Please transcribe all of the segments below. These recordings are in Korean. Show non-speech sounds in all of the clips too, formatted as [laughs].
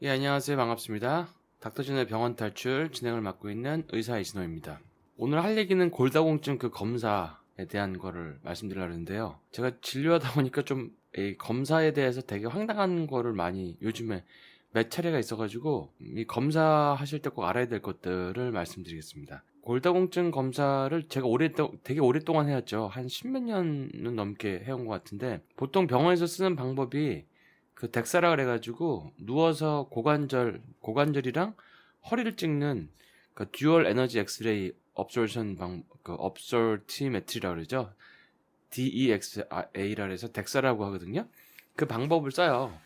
예, 안녕하세요. 반갑습니다. 닥터진의 병원 탈출 진행을 맡고 있는 의사 이진호입니다. 오늘 할 얘기는 골다공증 그 검사에 대한 거를 말씀드리려고 하는데요. 제가 진료하다 보니까 좀이 검사에 대해서 되게 황당한 거를 많이 요즘에 몇 차례가 있어가지고 이 검사하실 때 꼭 알아야 될 것들을 말씀드리겠습니다. 골다공증 검사를 제가 오래 되게 오랫동안 해왔죠. 한 십몇 년은 넘게 해온 것 같은데 보통 병원에서 쓰는 방법이 그 덱사라 그래가지고 누워서 고관절 고관절이랑 허리를 찍는 그 듀얼 에너지 엑스레이 업솔션 방그 업솔티메트리라 그러죠. DEXA라 해서 덱사라고 하거든요. 그 방법을 써요.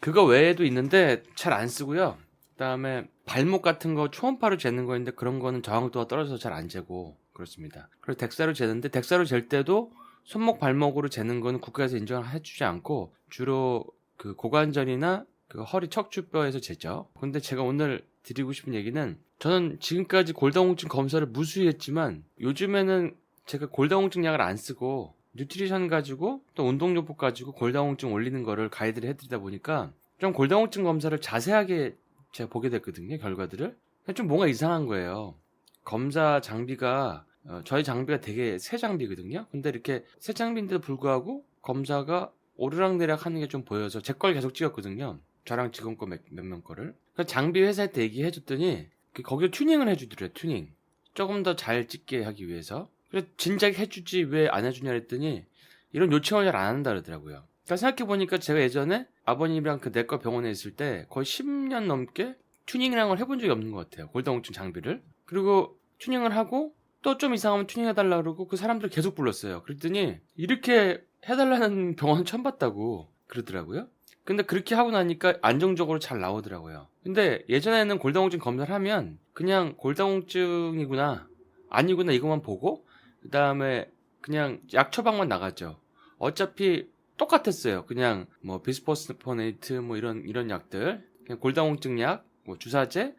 그거 외에도 있는데 잘 안 쓰고요. 그다음에 발목 같은 거 초음파로 재는 거인데 그런 거는 저항도가 떨어져서 잘 안 재고 그렇습니다. 그리고 덱사로 재는데 덱사로 잴 때도 손목 발목으로 재는 거는 국가에서 인정을 해주지 않고 주로 그 고관절이나 그 허리 척추뼈에서 재죠. 근데 제가 오늘 드리고 싶은 얘기는 저는 지금까지 골다공증 검사를 무수히 했지만 요즘에는 제가 골다공증 약을 안 쓰고 뉴트리션 가지고 또 운동요법 가지고 골다공증 올리는 거를 가이드를 해드리다 보니까 좀 골다공증 검사를 자세하게 제가 보게 됐거든요 결과들을. 좀 뭔가 이상한 거예요. 검사 장비가 어, 저희 장비가 되게 새 장비거든요. 근데 이렇게 새 장비인데도 불구하고 검사가 오르락내락 하는 게 좀 보여서 제 걸 계속 찍었거든요 저랑 직원 거 몇 명 거를 그래서 장비 회사에 테 얘기해줬더니 그 거기를 튜닝을 해주더래요 튜닝 조금 더 잘 찍게 하기 위해서 그래서 진작 해주지 왜 안 해주냐 했더니 이런 요청을 잘 안 한다 그러더라고요. 그러니까 생각해보니까 제가 예전에 아버님이랑 그 내과 병원에 있을 때 거의 10년 넘게 튜닝이라는 걸 해본 적이 없는 것 같아요. 골다공증 장비를. 그리고 튜닝을 하고 또 좀 이상하면 튜닝해달라 그러고 그 사람들 계속 불렀어요. 그랬더니 이렇게 해달라는 병원 처음 봤다고 그러더라고요. 근데 그렇게 하고 나니까 안정적으로 잘 나오더라고요. 근데 예전에는 골다공증 검사를 하면 그냥 골다공증이구나 아니구나 이것만 보고 그 다음에 그냥 약 처방만 나갔죠. 어차피 똑같았어요. 그냥 뭐 비스포스포네이트 뭐 이런 이런 약들, 그냥 골다공증 약, 뭐 주사제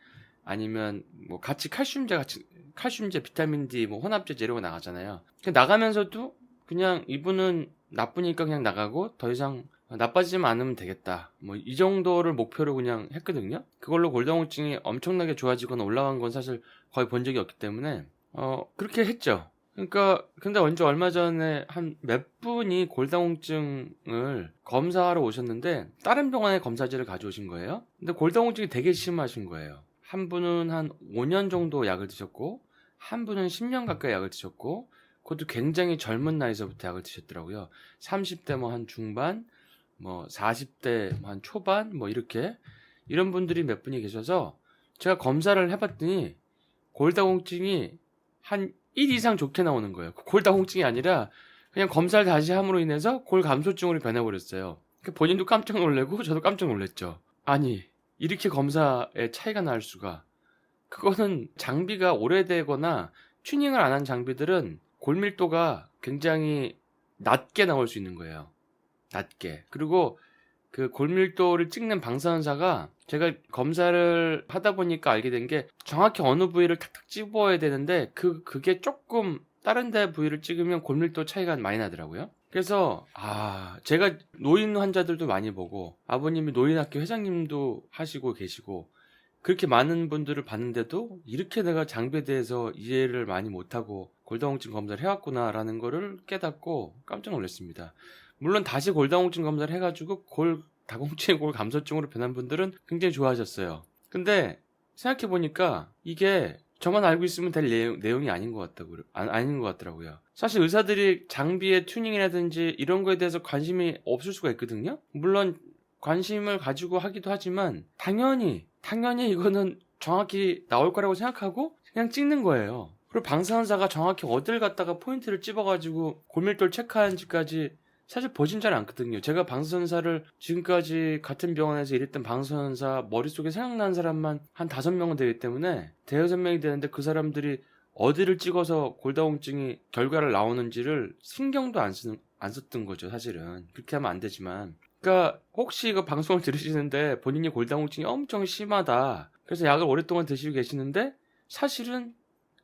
아니면 뭐 같이 칼슘제 같이 칼슘제, 비타민 D, 뭐 혼합제 거 나가잖아요. 나가면서도 그냥 이분은 나쁘니까 그냥 나가고 더 이상 나빠지지만 않으면 되겠다. 뭐 이 정도를 목표로 그냥 했거든요. 그걸로 골다공증이 엄청나게 좋아지거나 올라간 건 사실 거의 본 적이 없기 때문에 어 그렇게 했죠. 그러니까 근데 언제 얼마 전에 한 몇 분이 골다공증을 검사하러 오셨는데 다른 병원의 검사지를 가져오신 거예요. 근데 골다공증이 되게 심하신 거예요. 한 분은 한 5년 정도 약을 드셨고 한 분은 10년 가까이 약을 드셨고 그것도 굉장히 젊은 나이서부터 약을 드셨더라고요. 30대 뭐 한 중반, 뭐 40대 뭐 한 초반 뭐 이렇게 이런 분들이 몇 분이 계셔서 제가 검사를 해봤더니 골다공증이 한 1 이상 좋게 나오는 거예요. 골다공증이 아니라 그냥 검사를 다시 함으로 인해서 골 감소증으로 변해버렸어요. 그러니까 본인도 깜짝 놀래고 저도 깜짝 놀랐죠. 아니 이렇게 검사에 차이가 날 수가. 그거는 장비가 오래되거나 튜닝을 안 한 장비들은 골밀도가 굉장히 낮게 나올 수 있는 거예요. 낮게. 그리고 그 골밀도를 찍는 방사선사가 제가 검사를 하다 보니까 알게 된 게 정확히 어느 부위를 탁탁 집어야 되는데 그 그게 조금 다른 데 부위를 찍으면 골밀도 차이가 많이 나더라고요. 그래서 아 제가 노인 환자들도 많이 보고 아버님이 노인학교 회장님도 하시고 계시고 그렇게 많은 분들을 봤는데도 이렇게 내가 장비에 대해서 이해를 많이 못하고 골다공증 검사를 해왔구나라는 거를 깨닫고 깜짝 놀랐습니다. 물론 다시 골다공증 검사를 해가지고 골 다공증 골 감소증으로 변한 분들은 굉장히 좋아하셨어요. 근데 생각해 보니까 이게 저만 알고 있으면 될 내용, 이 아닌 것 같다고 아, 아닌 것 같더라고요. 사실 의사들이 장비의 튜닝이라든지 이런 거에 대해서 관심이 없을 수가 있거든요. 물론 관심을 가지고 하기도 하지만 당연히 당연히 이거는 정확히 나올 거라고 생각하고 그냥 찍는 거예요. 그리고 방사선사가 정확히 어딜 갖다가 포인트를 찝어가지고 골밀도를 체크하는지까지 사실 보진 잘 않거든요. 제가 방사선사를 지금까지 같은 병원에서 일했던 방사선사 머릿속에 생각나는 사람만 한 다섯 명은 되기 때문에 대여섯 명이 되는데 그 사람들이 어디를 찍어서 골다공증이 결과를 나오는지를 신경도 안 쓰는 안 썼던 거죠, 사실은. 그렇게 하면 안 되지만. 그러니까 혹시 이거 방송을 [laughs] 들으시는데 본인이 골다공증이 엄청 심하다. 그래서 약을 오랫동안 드시고 계시는데 사실은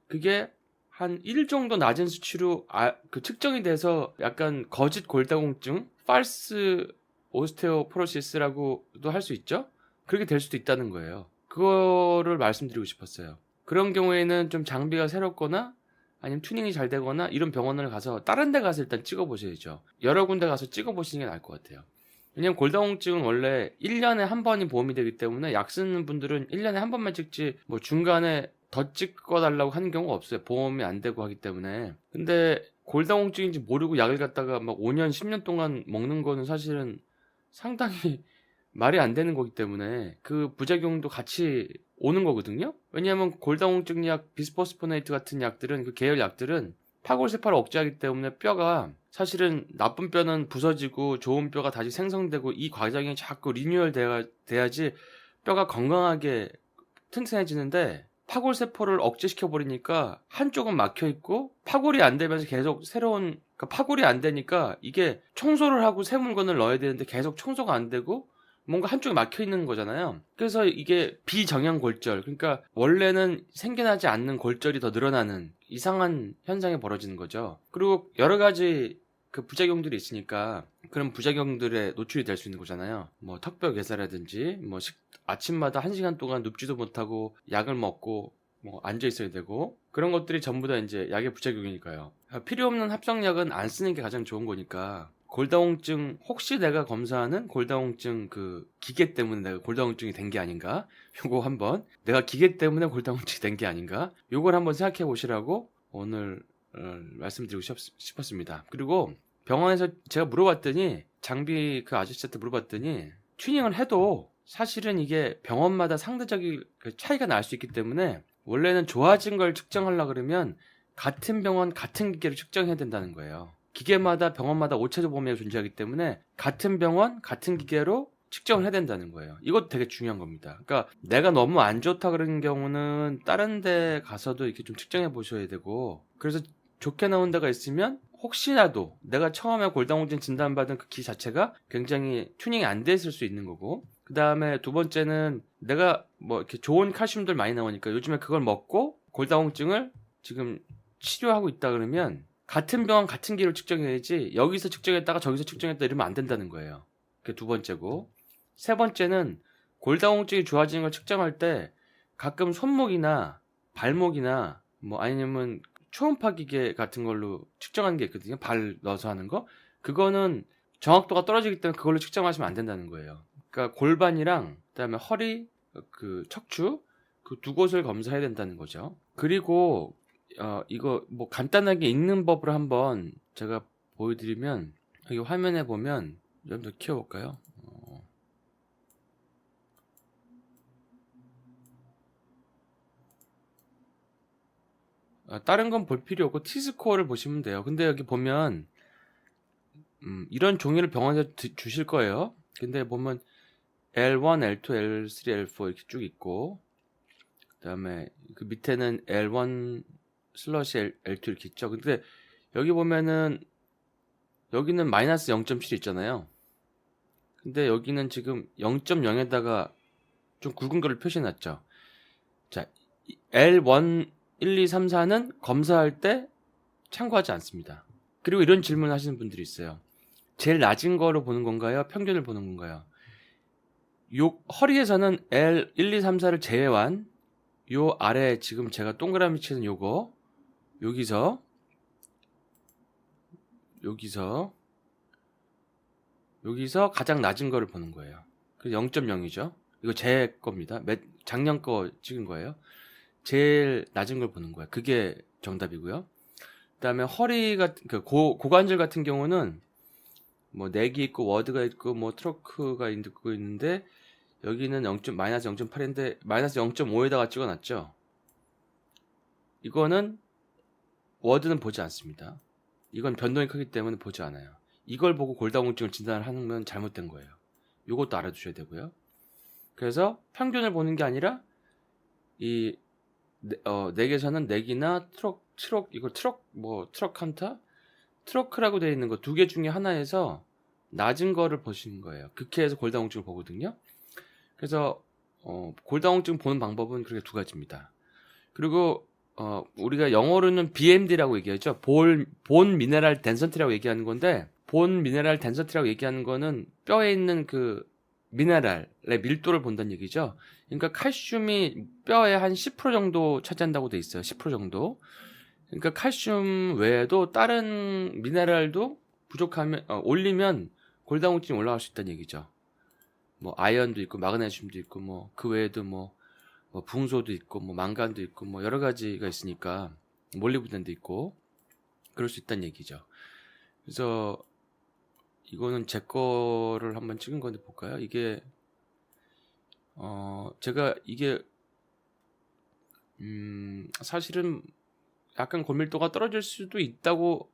그게 한 1 정도 낮은 수치로 아, 그 측정이 돼서 약간 거짓 골다공증, false osteoporosis 라고도 할 수 있죠. 그렇게 될 수도 있다는 거예요. 그거를 말씀드리고 싶었어요. 그런 경우에는 좀 장비가 새롭거나 아니면 튜닝이 잘 되거나 이런 병원을 가서 다른 데 가서 일단 찍어 보셔야죠. 여러 군데 가서 찍어 보시는 게 나을 것 같아요. 왜냐면 골다공증은 원래 1년에 한 번이 보험이 되기 때문에 약 쓰는 분들은 1년에 한 번만 찍지 뭐 중간에 더 찍어달라고 하는 경우가 없어요. 보험이 안 되고 하기 때문에. 근데 골다공증인지 모르고 약을 갖다가 막 5년, 10년 동안 먹는 거는 사실은 상당히 [laughs] 말이 안 되는 거기 때문에 그 부작용도 같이 오는 거거든요. 왜냐하면 골다공증 약, 비스포스포네이트 같은 약들은 그 계열 약들은 파골세포를 억제하기 때문에 뼈가 사실은 나쁜 뼈는 부서지고 좋은 뼈가 다시 생성되고 이 과정이 자꾸 리뉴얼 돼야, 돼야지 뼈가 건강하게 튼튼해지는데 파골 세포를 억제시켜 버리니까 한쪽은 막혀 있고 파골이 안 되면서 계속 새로운 그러니까 파골이 안 되니까 이게 청소를 하고 새 물건을 넣어야 되는데 계속 청소가 안 되고 뭔가 한쪽에 막혀 있는 거잖아요. 그래서 이게 비정형 골절 그러니까 원래는 생겨나지 않는 골절이 더 늘어나는 이상한 현상이 벌어지는 거죠. 그리고 여러 가지 그 부작용들이 있으니까 그런 부작용들에 노출이 될 수 있는 거잖아요. 뭐 턱뼈 괴사라든지 뭐 식, 아침마다 한 시간 동안 눕지도 못하고 약을 먹고 뭐 앉아 있어야 되고 그런 것들이 전부 다 이제 약의 부작용이니까요. 필요 없는 합성약은 안 쓰는 게 가장 좋은 거니까 골다공증 혹시 내가 검사하는 골다공증 그 기계 때문에 내가 골다공증이 된 게 아닌가? 요거 한번 내가 기계 때문에 골다공증이 된 게 아닌가? 요걸 한번 생각해 보시라고 오늘 어, 말씀드리고 싶, 싶었습니다. 그리고 병원에서 제가 물어봤더니 장비 그 아저씨한테 물어봤더니 튜닝을 해도 사실은 이게 병원마다 상대적인 그 차이가 날 수 있기 때문에 원래는 좋아진 걸 측정하려 그러면 같은 병원 같은 기계로 측정해야 된다는 거예요. 기계마다 병원마다 오차적 범위가 존재하기 때문에 같은 병원 같은 기계로 측정을 해야 된다는 거예요. 이것도 되게 중요한 겁니다. 그러니까 내가 너무 안 좋다 그런 경우는 다른 데 가서도 이렇게 좀 측정해 보셔야 되고 그래서 좋게 나온 데가 있으면 혹시라도 내가 처음에 골다공증 진단받은 그 기 자체가 굉장히 튜닝이 안 돼 있을 수 있는 거고 그 다음에 두 번째는 내가 뭐 이렇게 좋은 칼슘들 많이 나오니까 요즘에 그걸 먹고 골다공증을 지금 치료하고 있다 그러면 같은 병원 같은 기로 측정해야지 여기서 측정했다가 저기서 측정했다 이러면 안 된다는 거예요. 그게 두 번째고 세 번째는 골다공증이 좋아지는 걸 측정할 때 가끔 손목이나 발목이나 뭐 아니면 초음파 기계 같은 걸로 측정하는 게 있거든요. 발 넣어서 하는 거. 그거는 정확도가 떨어지기 때문에 그걸로 측정하시면 안 된다는 거예요. 그러니까 골반이랑 그다음에 허리, 그 척추 그 두 곳을 검사해야 된다는 거죠. 그리고 어 이거 뭐 간단하게 읽는 법을 한번 제가 보여드리면 여기 화면에 보면 좀 더 키워볼까요? 다른 건 볼 필요 없고 T스코어를 보시면 돼요. 근데 여기 보면 음, 이런 종이를 병원에서 드- 주실 거예요. 근데 보면 L1, L2, L3, L4 이렇게 쭉 있고 그다음에 그 밑에는 L1 슬러시 L, L2 이렇게 있죠. 근데 여기 보면은 여기는 마이너스 0.7 있잖아요. 근데 여기는 지금 0.0에다가 좀 굵은 거를 표시해 놨죠. 자, 이 L1, 1, 2, 3, 4는 검사할 때 참고하지 않습니다. 그리고 이런 질문 하시는 분들이 있어요. 제일 낮은 거로 보는 건가요? 평균을 보는 건가요? 요 허리에서는 L 1, 2, 3, 4를 제외한 요 아래 지금 제가 동그라미 치는 요거 여기서 여기서 여기서 가장 낮은 거를 보는 거예요. 그 0.0이죠. 이거 제 겁니다. 몇- 작년 거 찍은 거예요. 제일 낮은 걸 보는 거예요. 그게 정답이고요. 그다음에 허리 같은 그 고, 고관절 같은 경우는 뭐 넥이 있고 워드가 있고 뭐 트로크가 있고 있는데 여기는 0. 마이너스 0.8인데 마이너스 0.5에다가 찍어놨죠. 이거는 워드는 보지 않습니다. 이건 변동이 크기 때문에 보지 않아요. 이걸 보고 골다공증을 진단을 하면 잘못된 거예요. 이것도 알아두셔야 되고요. 그래서 평균을 보는 게 아니라 이 네, 어, 넥에서는 넥이나 트럭, 트럭 이거 트럭 뭐 트럭 카운터 트럭크라고 되어 있는 거 두 개 중에 하나에서 낮은 거를 보시는 거예요. 극해에서 골다공증을 보거든요. 그래서 어, 골다공증 보는 방법은 그렇게 두 가지입니다. 그리고 어, 우리가 영어로는 BMD라고 얘기하죠. 볼, 본 미네랄 덴서티라고 얘기하는 건데 본 미네랄 덴서티라고 얘기하는 거는 뼈에 있는 그 미네랄의 밀도를 본다는 얘기죠. 그러니까 칼슘이 뼈의 한10% 정도 차지한다고 돼 있어요. 10% 정도. 그러니까 칼슘 외에도 다른 미네랄도 부족하면 어, 올리면 골다공증이 올라갈 수 있다는 얘기죠. 뭐 아연도 있고 마그네슘도 있고 뭐 그 외에도 뭐, 뭐 붕소도 있고 뭐 망간도 있고 뭐 여러 가지가 있으니까 몰리브덴도 있고 그럴 수 있다는 얘기죠. 그래서 이거는 제 거를 한번 찍은 건데 볼까요? 이게 어 제가 이게 음 사실은 약간 골밀도가 떨어질 수도 있다고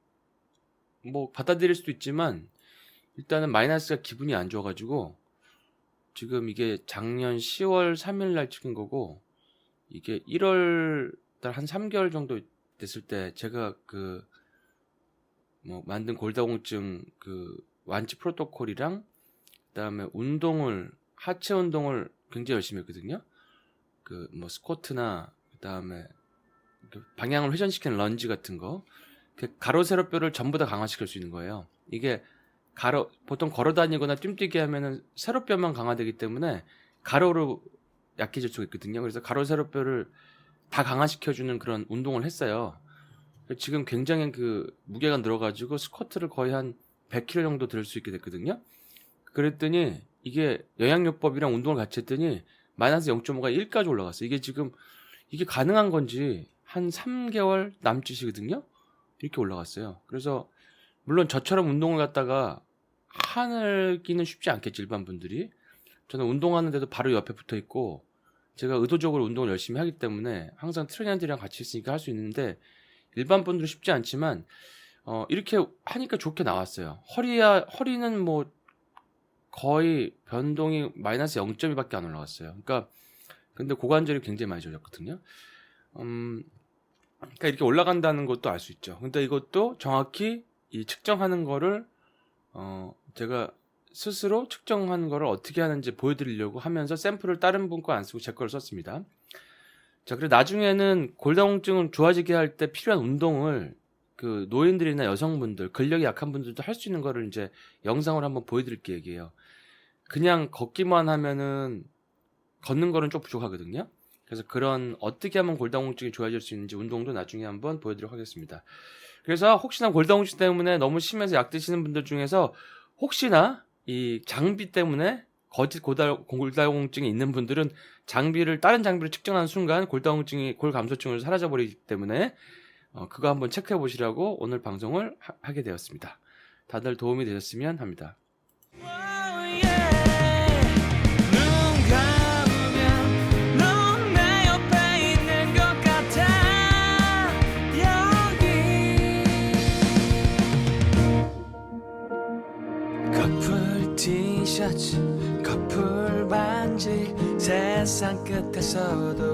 뭐 받아들일 수도 있지만 일단은 마이너스가 기분이 안 좋아가지고 지금 이게 작년 10월 3일 날 찍은 거고 이게 1월 달 한 3개월 정도 됐을 때 제가 그 뭐 만든 골다공증 그 완치 프로토콜이랑 그다음에 운동을 하체 운동을 굉장히 열심히 했거든요. 그 뭐 스쿼트나 그다음에 그 방향을 회전시키는 런지 같은 거. 그 가로 세로 뼈를 전부 다 강화시킬 수 있는 거예요. 이게 가로 보통 걸어 다니거나 뛰기 하면은 세로 뼈만 강화되기 때문에 가로로 약해질 수가 있거든요. 그래서 가로 세로 뼈를 다 강화시켜 주는 그런 운동을 했어요. 지금 굉장히 그 무게가 늘어가지고 스쿼트를 거의 한 100kg 정도 들수 있게 됐거든요. 그랬더니 이게 영양요법이랑 운동을 같이 했더니 마이너스 0.5가 1까지 올라갔어요. 이게 지금 이게 가능한 건지 한 3개월 남짓이거든요. 이렇게 올라갔어요. 그래서 물론 저처럼 운동을 갖다가 하늘기는 쉽지 않겠지 일반 분들이. 저는 운동하는데도 바로 옆에 붙어 있고 제가 의도적으로 운동을 열심히 하기 때문에 항상 트레이너들이랑 같이 있으니까 할 수 있는데 일반 분들은 쉽지 않지만 어, 이렇게 하니까 좋게 나왔어요. 허리야 허리는 뭐 거의 변동이 마이너스 0.2밖에 안 올라갔어요. 그러니까 근데 고관절이 굉장히 많이 좋아졌거든요. 음, 그러니까 이렇게 올라간다는 것도 알 수 있죠. 근데 이것도 정확히 이 측정하는 거를 어, 제가 스스로 측정하는 거를 어떻게 하는지 보여드리려고 하면서 샘플을 다른 분 거 안 쓰고 제 거를 썼습니다. 자, 그리고 나중에는 골다공증을 좋아지게 할 때 필요한 운동을 그 노인들이나 여성분들, 근력이 약한 분들도 할 수 있는 거를 이제 영상으로 한번 보여드릴게 얘기해요. 그냥 걷기만 하면은 걷는 거는 좀 부족하거든요. 그래서 그런 어떻게 하면 골다공증이 좋아질 수 있는지 운동도 나중에 한번 보여드리도록 하겠습니다. 그래서 혹시나 골다공증 때문에 너무 심해서 약 드시는 분들 중에서 혹시나 이 장비 때문에 거짓 골다공증이 있는 분들은 장비를 다른 장비를 측정하는 순간 골다공증이 골감소증으로 사라져 버리기 때문에 어, 그거 한번 체크해 보시라고 오늘 방송을 하, 게 되었습니다. 다들 도움이 되셨으면 합니다. 커플 반지 세상 끝에서도